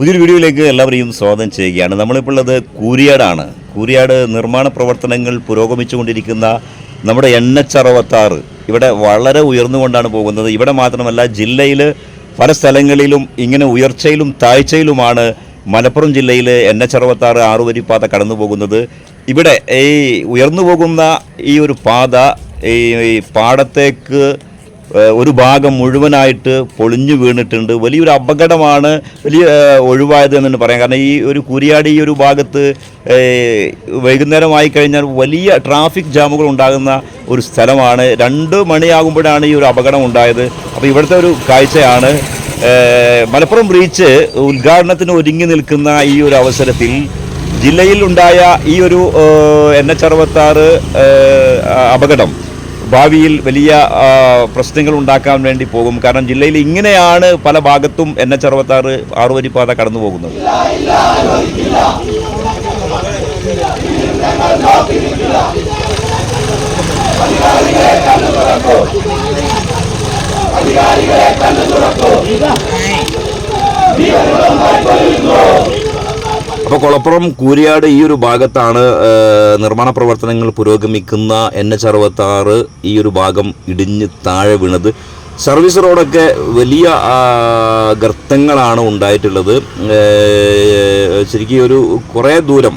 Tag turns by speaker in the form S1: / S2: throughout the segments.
S1: പുതിയൊരു വീഡിയോയിലേക്ക് എല്ലാവരെയും സ്വാഗതം ചെയ്യുകയാണ്. നമ്മളിപ്പോൾ ഉള്ളത് കൂരിയാടാണ്. കൂരിയാട് നിർമ്മാണ പ്രവർത്തനങ്ങൾ പുരോഗമിച്ചുകൊണ്ടിരിക്കുന്ന നമ്മുടെ എൻ എച്ച് അറുപത്താറ്. ഇവിടെ വളരെ ഉയർന്നുകൊണ്ടാണ് പോകുന്നത്. ഇവിടെ മാത്രമല്ല ജില്ലയിൽ പല സ്ഥലങ്ങളിലും ഇങ്ങനെ ഉയർച്ചയിലും താഴ്ചയിലുമാണ് മലപ്പുറം ജില്ലയിൽ എൻ എച്ച് അറുപത്താറ് ആറുവരിപ്പാത കടന്നു പോകുന്നത് ഇവിടെ ഈ ഉയർന്നു പോകുന്ന ഈ ഒരു പാത ഈ പാടത്തേക്ക് ഒരു ഭാഗം മുഴുവനായിട്ട് പൊളിഞ്ഞു വീണിട്ടുണ്ട്. വലിയൊരു അപകടമാണ് വലിയ ഒഴിവായത് എന്ന് പറയാം. കാരണം ഈ ഒരു കുരിയാടി ഈ ഒരു ഭാഗത്ത് വൈകുന്നേരമായി കഴിഞ്ഞാൽ വലിയ ട്രാഫിക് ജാമുകൾ ഉണ്ടാകുന്ന ഒരു സ്ഥലമാണ്. രണ്ട് മണിയാകുമ്പോഴാണ് ഈ ഒരു അപകടം ഉണ്ടായത്. അപ്പോൾ ഇവിടുത്തെ ഒരു കാഴ്ചയാണ്. മലപ്പുറം ബ്രീച്ച് ഉദ്ഘാടനത്തിന് ഒരുങ്ങി നിൽക്കുന്ന ഈ ഒരു അവസരത്തിൽ ജില്ലയിൽ ഉണ്ടായ ഈ ഒരു എൻ എച്ച് അറുപത്താറ് അപകടം ഭാവിയിൽ വലിയ പ്രശ്നങ്ങൾ ഉണ്ടാക്കാൻ വേണ്ടി പോകും. കാരണം ജില്ലയിൽ ഇങ്ങനെയാണ് പല ഭാഗത്തും എൻ എച്ച് അറുപത്താറ് ആറുവരിപ്പാത കടന്നു പോകുന്നത് അപ്പോൾ കുളപ്പുറം കൂരിയാട് ഈ ഒരു ഭാഗത്താണ് നിർമ്മാണ പ്രവർത്തനങ്ങൾ പുരോഗമിക്കുന്ന എൻ എച്ച് അറുപത്താറ് ഈ ഒരു ഭാഗം ഇടിഞ്ഞ് താഴെ വീണത്. സർവീസ് റോഡൊക്കെ വലിയ ഗർത്തങ്ങളാണ് ഉണ്ടായിട്ടുള്ളത്. ശരിക്കും ഒരു കുറേ ദൂരം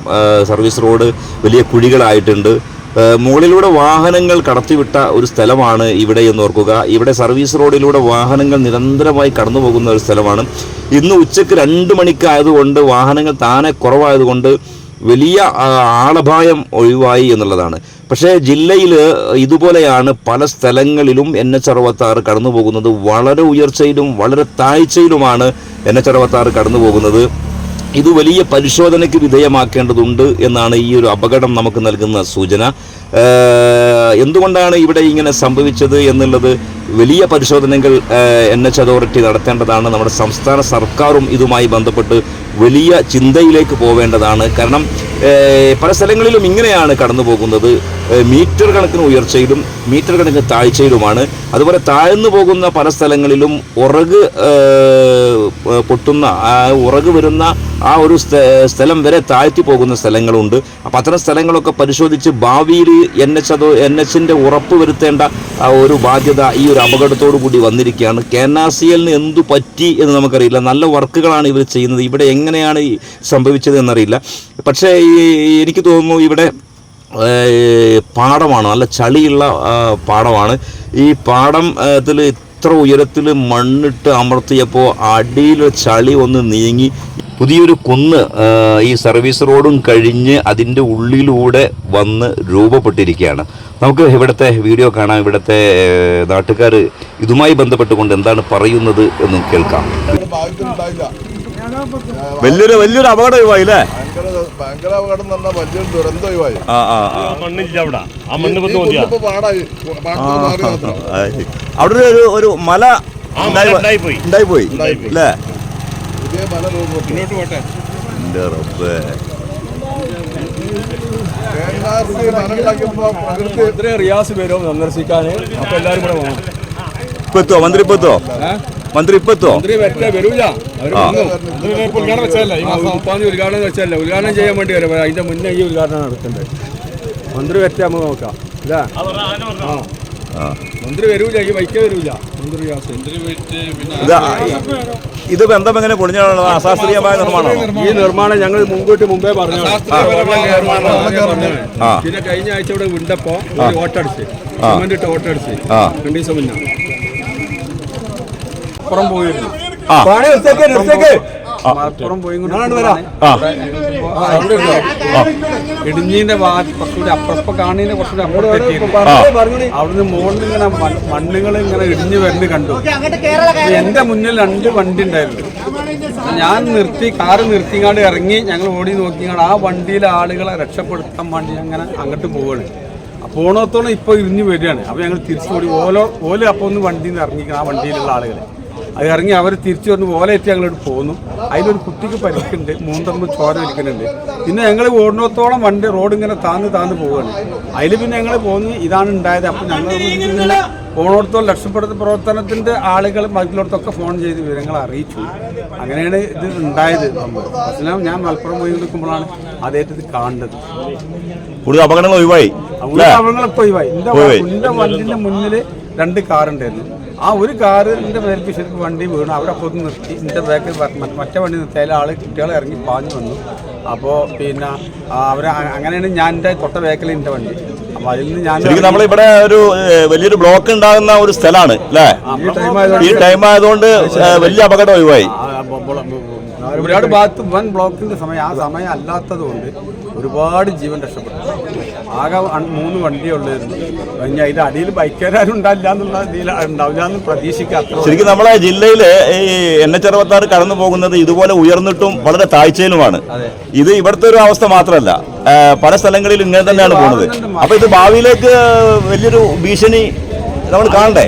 S1: സർവീസ് റോഡ് വലിയ കുഴികളായിട്ടുണ്ട്. മുകളിലൂടെ വാഹനങ്ങൾ കടത്തിവിട്ട ഒരു സ്ഥലമാണ് ഇവിടെ എന്ന് ഓർക്കുക. ഇവിടെ സർവീസ് റോഡിലൂടെ വാഹനങ്ങൾ നിരന്തരമായി കടന്നു പോകുന്ന ഒരു സ്ഥലമാണ്. ഇന്ന് ഉച്ചയ്ക്ക് രണ്ട് മണിക്കായതുകൊണ്ട് വാഹനങ്ങൾ താനെ കുറവായതുകൊണ്ട് വലിയ ആളപായം ഒഴിവായി എന്നുള്ളതാണ്. പക്ഷേ ജില്ലയിൽ ഇതുപോലെയാണ് പല സ്ഥലങ്ങളിലും എൻ എച്ച് അറുപത്താറ് കടന്നു പോകുന്നത് വളരെ ഉയർച്ചയിലും വളരെ താഴ്ചയിലുമാണ് എൻ എച്ച് അറുപത്താറ് കടന്നു പോകുന്നത് ഇത് വലിയ പരിശോധനയ്ക്ക് വിധേയമാക്കേണ്ടതുണ്ട് എന്നാണ് ഈ ഒരു അപകടം നമുക്ക് നൽകുന്ന സൂചന. എന്തുകൊണ്ടാണ് ഇവിടെ ഇങ്ങനെ സംഭവിച്ചത് എന്നുള്ളത് വലിയ പരിശോധനകൾ എൻ എച്ച് അതോറിറ്റി നടത്തേണ്ടതാണ്. നമ്മുടെ സംസ്ഥാന സർക്കാരും ഇതുമായി ബന്ധപ്പെട്ട് വലിയ ചിന്തയിലേക്ക് പോവേണ്ടതാണ്. കാരണം പല സ്ഥലങ്ങളിലും ഇങ്ങനെയാണ് കടന്നു പോകുന്നത്. മീറ്റർ കണക്കിന് ഉയർച്ചയിലും മീറ്റർ കണക്കിന് താഴ്ചയിലുമാണ്. അതുപോലെ താഴ്ന്നു പോകുന്ന പല സ്ഥലങ്ങളിലും ഉറക് പൊട്ടുന്ന ഉറക് വരുന്ന ആ ഒരു സ്ഥലം വരെ താഴ്ത്തി പോകുന്ന സ്ഥലങ്ങളുണ്ട്. അപ്പം അത്തരം സ്ഥലങ്ങളൊക്കെ പരിശോധിച്ച് ഭാവിയിൽ എൻ എച്ച് അതോ എൻ എച്ചിന്റെ ഉറപ്പ് വരുത്തേണ്ട ഒരു ബാധ്യത ഈ ഒരു അപകടത്തോടു കൂടി വന്നിരിക്കുകയാണ്. കെ എൻ ആർ സി എല്ലിന് എന്തു പറ്റി എന്ന് നമുക്കറിയില്ല. നല്ല വർക്കുകളാണ് ഇവർ ചെയ്യുന്നത്. ഇവിടെ എങ്ങനെയാണ് ഈ സംഭവിച്ചത് എന്നറിയില്ല പക്ഷേ ഈ എനിക്ക് തോന്നുന്നു ഇവിടെ പാടമാണ് നല്ല ചളിയുള്ള പാടമാണ് ഈ പാടം ഇതിൽ ഇത്ര ഉയരത്തിൽ മണ്ണിട്ട് അമർത്തിയപ്പോൾ അടിയിൽ ചളി ഒന്ന് നീങ്ങി. പുതിയൊരു കുന്ന് ഈ സർവീസ് റോഡും കഴിഞ്ഞ് അതിന്റെ ഉള്ളിലൂടെ വന്ന് രൂപപ്പെട്ടിരിക്കുകയാണ്. നമുക്ക് ഇവിടുത്തെ വീഡിയോ കാണാം. ഇവിടുത്തെ നാട്ടുകാർ ഇതുമായി ബന്ധപ്പെട്ടുകൊണ്ട് എന്താണ് പറയുന്നത് എന്ന് കേൾക്കാം. വലിയൊരു വലിയൊരു അപകടം ഒഴിവായില്ലേ?
S2: ഭയങ്കര ഭയങ്കര അപകടം എന്ന് പറഞ്ഞാൽ വലിയൊരു ദുരന്തം ഒഴിവായി.
S1: ആ ആ ആ.
S3: മണ്ണില്ല അവിടെ. ആ മണ്ണ്
S2: ഈ പാടായി. പാടത്ത് മാറി മാത്രം.
S1: ആയി. അവിടെ ഒരു ഒരു മല
S3: ആ
S1: ഉണ്ടായി
S3: മല ഉണ്ടായിപ്പോയി.
S1: ഉണ്ടായിപ്പോയി
S2: ഉണ്ടായിപ്പോയി.
S1: അല്ലേ
S2: പുതിയ പല രൂപത്തിൽ
S1: എന്റെ റബ്ബേ.
S2: കേരളത്തിൽ മനുണ്ടാക്കിയപ്പോ പ്രകൃതി
S4: റിയാസ് വരും സന്ദർശിക്കാൻ അപ്പൊ എല്ലാരും കൂടെ പോകണം
S1: ഇപ്പൊ എത്തുവോ? മന്ത്രി ഇപ്പൊ എത്തുവോ? മന്ത്രി ഇപ്പൊ എത്തുവോ?
S4: വരട്ടെ വരൂല. ഉദ്ഘാടനം വെച്ചല്ല ഉദ്ഘാടനം ചെയ്യാൻ വേണ്ടി വരും അതിന്റെ മുന്നേ ഈ ഉദ്ഘാടനം നടക്കണ്ടേ? മന്ത്രി വെച്ച നമുക്ക് നോക്കാം. ഇല്ല? ആ.
S1: ആ.
S4: മന്ത്രി വരൂല ഈ വൈക്ക വരൂല. മന്ത്രി
S1: ഇത് ഇത് ബന്ധം എങ്ങനെ പൊളിഞ്ഞാണോ അശാസ്ത്രീയമായ നിർമ്മാണം.
S4: ഈ നിർമ്മാണം ഞങ്ങൾ മുൻകൂട്ടി മുമ്പേ പറഞ്ഞു
S1: ആ.
S4: പിന്നെ കഴിഞ്ഞ ആഴ്ച ഇവിടെ വിണ്ടപ്പോ വോട്ടടിച്ച് ഓട്ടടിച്ച് സിമന്റ് ഇട്ട് ഓട്ടടിച്ച്. രണ്ടു ദിവസം മുന്നേ. അപ്പുറം പോയിരുന്നു.
S1: ആ.
S4: അപ്പുറം പോയി കൊണ്ട്
S1: ആ.
S4: ഇടിഞ്ഞിന്റെ ഭാഗത്ത് കുറച്ചുകൂടി അപ്പുറപ്പം കാണീന്റെ കുറച്ചുകൂടി അപ്പുറത്തേക്ക്. അവിടുന്ന് മുകളിൽ ഇങ്ങനെ മണ്ണുകൾ ഇങ്ങനെ ഇടിഞ്ഞു വരുന്നത് കണ്ടു. എന്റെ മുന്നിൽ രണ്ട് വണ്ടി ഉണ്ടായിരുന്നു. ഞാൻ നിർത്തി കാറ് നിർത്തിങ്ങാണ്ട് ഇറങ്ങി ഞങ്ങൾ ഓടി നോക്കിങ്ങാണ്ട് ആ വണ്ടിയിലെ ആളുകളെ രക്ഷപ്പെടുത്താൻ വേണ്ടി അങ്ങനെ അങ്ങോട്ട് പോവുകയാണ്. പോണത്തോളം ഇപ്പൊ ഇരിഞ്ഞു വരികയാണ്. അപ്പൊ ഞങ്ങൾ തിരിച്ചു ഓടി ഓലോ ഓല അപ്പൊ ഒന്ന് വണ്ടിയിൽ നിന്ന് ഇറങ്ങി ആ വണ്ടിയിലുള്ള ആളുകളെ. അത് ഇറങ്ങി അവർ തിരിച്ചു വന്ന് ഓലയേറ്റ് ഞങ്ങളോട് പോന്നു. അതിലൊരു കുട്ടിക്ക് പരിക്കുണ്ട് മൂന്നമ്മ ചോര വലിക്കുന്നുണ്ട്. പിന്നെ ഞങ്ങൾ ഓടുന്നത്തോളം വണ്ടി റോഡ് ഇങ്ങനെ താന്ന് താന്ന് പോവുകയാണ് അതിൽ പിന്നെ ഞങ്ങൾ പോന്ന് ഇതാണ് ഉണ്ടായത്. അപ്പം ഞങ്ങൾ ഓണോടത്തോളം രക്ഷപ്പെടുത്ത പ്രവർത്തനത്തിന്റെ ആളുകൾ മറ്റുള്ളടത്തൊക്കെ ഫോൺ ചെയ്ത് വിവരങ്ങൾ അറിയിച്ചു. അങ്ങനെയാണ് ഇത് ഉണ്ടായത്. അസ്ലാം ഞാൻ മലപ്പുറം പോയി നിൽക്കുമ്പോഴാണ് ഇത് കാണുന്നത്.
S1: കൂടുതൽ അപകടങ്ങൾ ഒഴിവായി.
S4: അപകടങ്ങൾ ഒഴിവായി. എന്റെ വണ്ടിന്റെ മുന്നിൽ രണ്ട് കാർ ഉണ്ടായിരുന്നു ആ ഒരു കാറിന്റെ പേരിൽ ശരിക്കും വണ്ടി വീണു. അവിടെ പൊതു നിർത്തി. എന്റെ ബാക്കിൽ മറ്റേ വണ്ടി നിർത്തിയാൽ ആൾ ആൾ കുട്ടികളെ ഇറങ്ങി പാഞ്ഞു വന്നു. അപ്പോൾ പിന്നെ അവർ അങ്ങനെയാണ് ഞാൻ എന്റെ തൊട്ട ബാക്കിൽ എന്റെ വണ്ടി. അപ്പോൾ നിന്ന് ഞാൻ
S1: ശരിക്കും നമ്മളിവിടെ ഒരു വലിയൊരു ബ്ലോക്ക് ഉണ്ടാകുന്ന ഒരു സ്ഥലമാണ് അല്ലേ?
S4: ഈ ടൈം ആയതുകൊണ്ട്
S1: വലിയ അപകടം ഒഴിവായി.
S4: ഒരുപാട് ഭാഗത്ത് വൻ ബ്ലോക്കിന്റെ സമയം ആ സമയം അല്ലാത്തത് കൊണ്ട് ഒരുപാട് ജീവൻ രക്ഷപ്പെട്ടു. ആകെ മൂന്ന് വണ്ടിയേ ഉള്ളായിരുന്നു. ഇനി അതിന്റെ അടിയിൽ ബൈക്കുകാരും ഉണ്ടാവില്ല എന്നുള്ള ഇതിൽ ഉണ്ടാവില്ല എന്ന് പ്രതീക്ഷിക്കാത്ത
S1: ശരിക്കും നമ്മളെ ജില്ലയിൽ ഈ എൻ എച്ച് അറുപത്താറ് കടന്നു പോകുന്നത് ഇതുപോലെ ഉയർന്നിട്ടും വളരെ താഴ്ചയിലുമാണ്. ഇത് ഇവിടുത്തെ ഒരു അവസ്ഥ മാത്രമല്ല. പല സ്ഥലങ്ങളിലും ഇങ്ങനെ തന്നെയാണ് പോകുന്നത്. അപ്പൊ ഇത് ഭാവിയിലേക്ക് വലിയൊരു ഭീഷണി നമ്മൾ കാണണ്ടേ?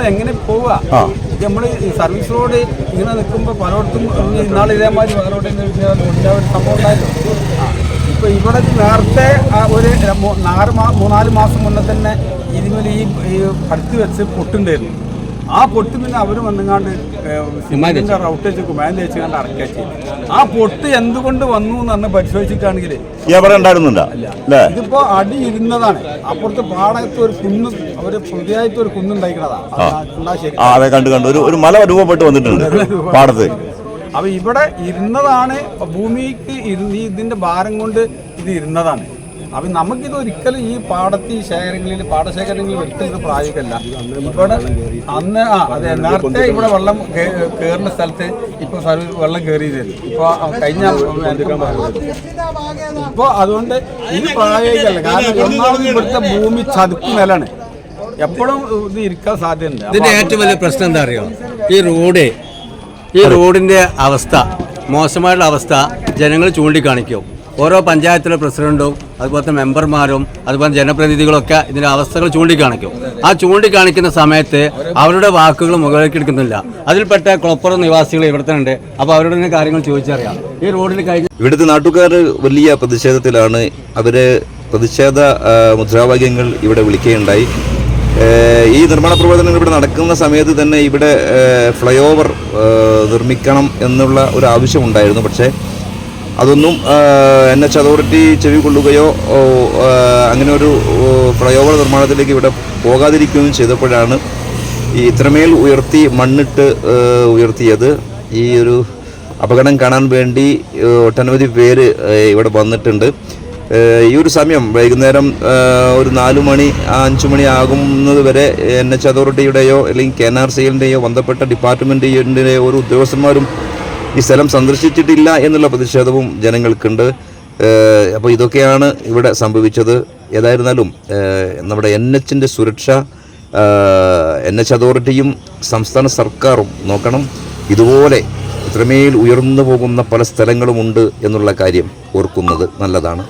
S4: നമ്മൾ എങ്ങനെ പോവുക നമ്മൾ നമ്മൾ സർവീസ് റോഡ് ഇങ്ങനെ നിൽക്കുമ്പോൾ പലയിടത്തും ഇന്നാൾ ഇതേമാതിരി വേറെ ഒരു സംഭവം ഉണ്ടായിരുന്നു ആ. ഇപ്പൊ ഇവിടെ നേരത്തെ ആ ഒരു നാല് മാ മൂന്നാൽ മാസം മുന്നേ തന്നെ ഇതിന്മേൽ ഈ പടുത്ത് വെച്ച് പൊട്ടുണ്ടായിരുന്നു. ആ പൊട്ട് പിന്നെ അവർ വന്നുങ്ങാണ്ട് സിമാന്റെ റൗട്ട് വെച്ച് കുമാൻ തേച്ചുകൊണ്ട് അടക്കുക ചെയ്തു. ആ പൊട്ട് എന്തുകൊണ്ട് വന്നു എന്ന് പറഞ്ഞ് പരിശോധിച്ചിട്ടാണെങ്കിൽ ഇതിപ്പോ അടി ഇരുന്നതാണ്. അപ്പുറത്ത് പാടത്ത് ഒരു കുന്ന് അവർ പുതിയതായിട്ട് ഒരു കുന്നുണ്ടായിക്കണതാ ഉണ്ടാ
S1: ആ. അതെ കണ്ടു കണ്ടു. ഒരു ഒരു മല രൂപപ്പെട്ട് വന്നിട്ടുണ്ട് പാടത്ത്.
S4: അപ്പൊ ഇവിടെ ഇരുന്നതാണ് ഭൂമിക്ക് ഇതിന്റെ ഭാരം കൊണ്ട് ഇത് ഇരുന്നതാണ്. അപ്പൊ നമുക്കിത് ഒരിക്കലും ഈ പാടത്തി ശേഖരങ്ങളിൽ പാടശേഖരങ്ങളിൽ ഒരിക്കലും ഇത് പ്രായോഗികമല്ല. ഇവിടെ അന്ന് ആ അതെ നേരത്തെ ഇവിടെ വെള്ളം കയറുന്ന കേറുന്ന സ്ഥലത്ത് ഇപ്പൊ സർവീസ് വെള്ളം കയറിയതായിരുന്നു ഇപ്പൊ കഴിഞ്ഞ ഇപ്പൊ അതുകൊണ്ട് ഇത് പ്രായോഗികമല്ല. കാരണം ഒന്നാമത് ഇവിടുത്തെ ഭൂമി ചതുപ്പ് നിലാണ് എപ്പോഴും ഇത് ഇരിക്കാൻ സാധ്യതയുണ്ട്.
S3: ഇതിന്റെ ഏറ്റവും വലിയ പ്രശ്നം എന്താ അറിയോ? ഈ റോഡ് ഈ റോഡിന്റെ അവസ്ഥ മോശമായിട്ടുള്ള അവസ്ഥ ജനങ്ങൾ ചൂണ്ടിക്കാണിക്കും. ഓരോ പഞ്ചായത്തിലെ പ്രസിഡന്റും അതുപോലെ തന്നെ മെമ്പർമാരും അതുപോലെ ജനപ്രതിനിധികളൊക്കെ ഇതിന്റെ അവസ്ഥകൾ ചൂണ്ടിക്കാണിക്കും. ആ ചൂണ്ടിക്കാണിക്കുന്ന സമയത്ത് അവരുടെ വാക്കുകൾ മുകളിലേക്ക് എടുക്കുന്നില്ല. അതിൽപ്പെട്ട കുളപ്പുറം നിവാസികൾ ഇവിടെ തന്നെ ഉണ്ട്. അപ്പോൾ അവരോട് തന്നെ കാര്യങ്ങൾ ചോദിച്ചറിയാം. ഈ റോഡിൽ കഴിഞ്ഞ
S1: ഇവിടുത്തെ നാട്ടുകാർ വലിയ പ്രതിഷേധത്തിലാണ്. അവർ പ്രതിഷേധ മുദ്രാവാക്യങ്ങൾ ഇവിടെ വിളിക്കുകയുണ്ടായി. ഈ നിർമ്മാണ പ്രവർത്തനങ്ങൾ ഇവിടെ നടക്കുന്ന സമയത്ത് തന്നെ ഇവിടെ ഫ്ലൈ ഓവർ നിർമ്മിക്കണം എന്നുള്ള ഒരു ആവശ്യമുണ്ടായിരുന്നു പക്ഷേ അതൊന്നും എൻ എച്ച് അതോറിറ്റി ചെവി കൊള്ളുകയോ അങ്ങനെ ഒരു ഫ്ലൈ ഓവർ നിർമ്മാണത്തിലേക്ക് ഇവിടെ പോകാതിരിക്കുകയും ചെയ്തപ്പോഴാണ് ഈ ഇത്രമേൽ ഉയർത്തി മണ്ണിട്ട് ഉയർത്തിയത്. ഈ ഒരു അപകടം കാണാൻ വേണ്ടി ഒട്ടനവധി പേര് ഇവിടെ വന്നിട്ടുണ്ട്. ഈ ഒരു സമയം വൈകുന്നേരം ഒരു നാലു മണി അഞ്ച് മണി ആകുന്നത് വരെ എൻ എച്ച് അതോറിറ്റിയുടെയോ അല്ലെങ്കിൽ കെ എൻ ആർ സിയിലിന്റെയോ ബന്ധപ്പെട്ട ഡിപ്പാർട്ട്മെന്റിന്റെയോ ഒരു ഉദ്യോഗസ്ഥന്മാരും ഈ സ്ഥലം സന്ദർശിച്ചിട്ടില്ല എന്നുള്ള പ്രതിഷേധവും ജനങ്ങൾക്കുണ്ട്. അപ്പോൾ ഇതൊക്കെയാണ് ഇവിടെ സംഭവിച്ചത്. ഏതായിരുന്നാലും നമ്മുടെ എൻ എച്ചിന്റെ സുരക്ഷ എൻ എച്ച് അതോറിറ്റിയും സംസ്ഥാന സർക്കാരും നോക്കണം. ഇതുപോലെ ഇത്രമേൽ ഉയർന്നു പോകുന്ന പല സ്ഥലങ്ങളുമുണ്ട് എന്നുള്ള കാര്യം ഓർക്കുന്നത് നല്ലതാണ്.